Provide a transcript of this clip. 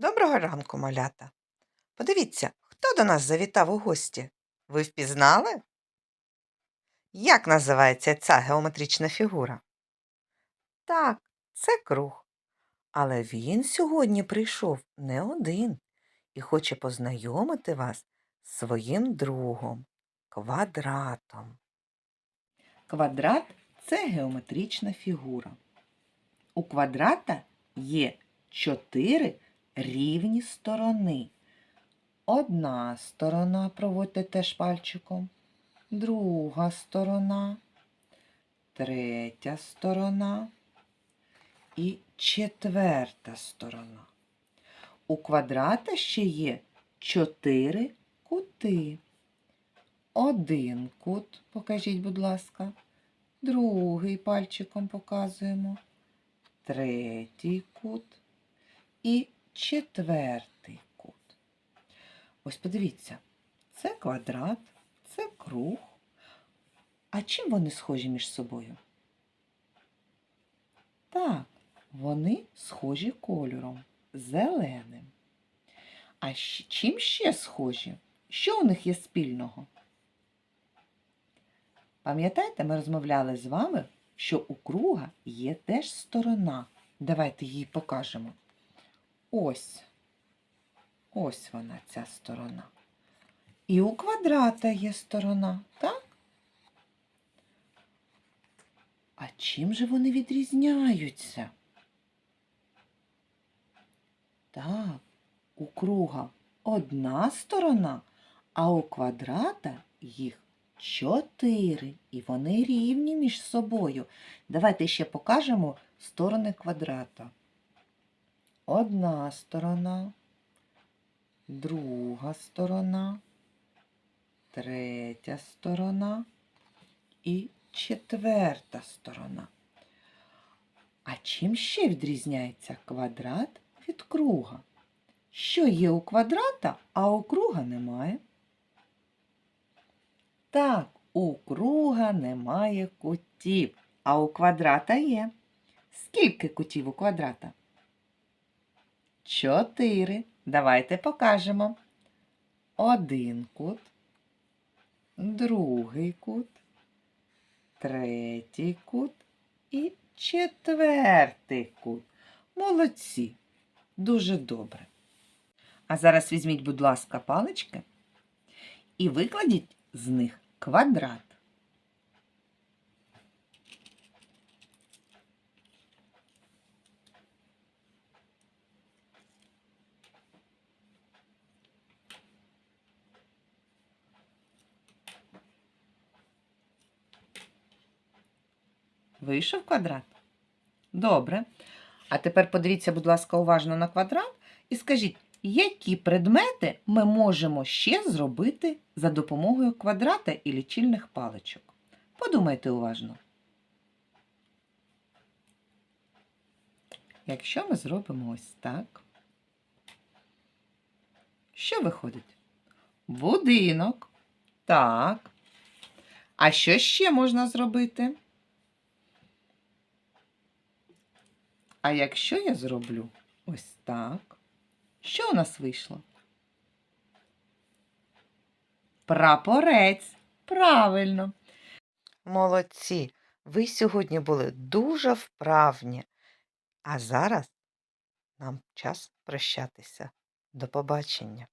Доброго ранку, малята. Подивіться, хто до нас завітав у гості. Ви впізнали? Як називається ця геометрична фігура? Так, це круг. Але він сьогодні прийшов не один і хоче познайомити вас з своїм другом квадратом. Квадрат це геометрична фігура. У квадрата є чотири рівні сторони. Одна сторона, проводьте теж пальчиком, друга сторона, третя сторона і четверта сторона. У квадрата ще є чотири кути. Один кут, покажіть, будь ласка, другий пальчиком показуємо, третій кут і четвертий кут. Ось подивіться, це квадрат, це круг. А чим вони схожі між собою? Так, вони схожі кольором, зеленим. А чим ще схожі? Що у них є спільного? Пам'ятаєте, ми розмовляли з вами, що у круга є теж сторона. Давайте її покажемо. Ось. Ось вона, ця сторона. І у квадрата є сторона, так? А чим же вони відрізняються? Так, у круга одна сторона, а у квадрата їх чотири. І вони рівні між собою. Давайте ще покажемо сторони квадрата. Одна сторона, друга сторона, третя сторона і четверта сторона. А чим ще відрізняється квадрат від круга? Що є у квадрата, а у круга немає? Так, у круга немає кутів, а у квадрата є. Скільки кутів у квадрата? Чотири. Давайте покажемо. Один кут, другий кут, третій кут і четвертий кут. Молодці. Дуже добре. А зараз візьміть, будь ласка, палички і викладіть з них квадрат. Вийшов квадрат? Добре. А тепер подивіться, будь ласка, уважно на квадрат і скажіть, які предмети ми можемо ще зробити за допомогою квадрата і лічильних паличок? Подумайте уважно. Якщо ми зробимо ось так, що виходить? Будинок. Так. А що ще можна зробити? А якщо я зроблю ось так, що у нас вийшло? Прапорець. Правильно. Молодці. Ви сьогодні були дуже вправні. А зараз нам час прощатися. До побачення.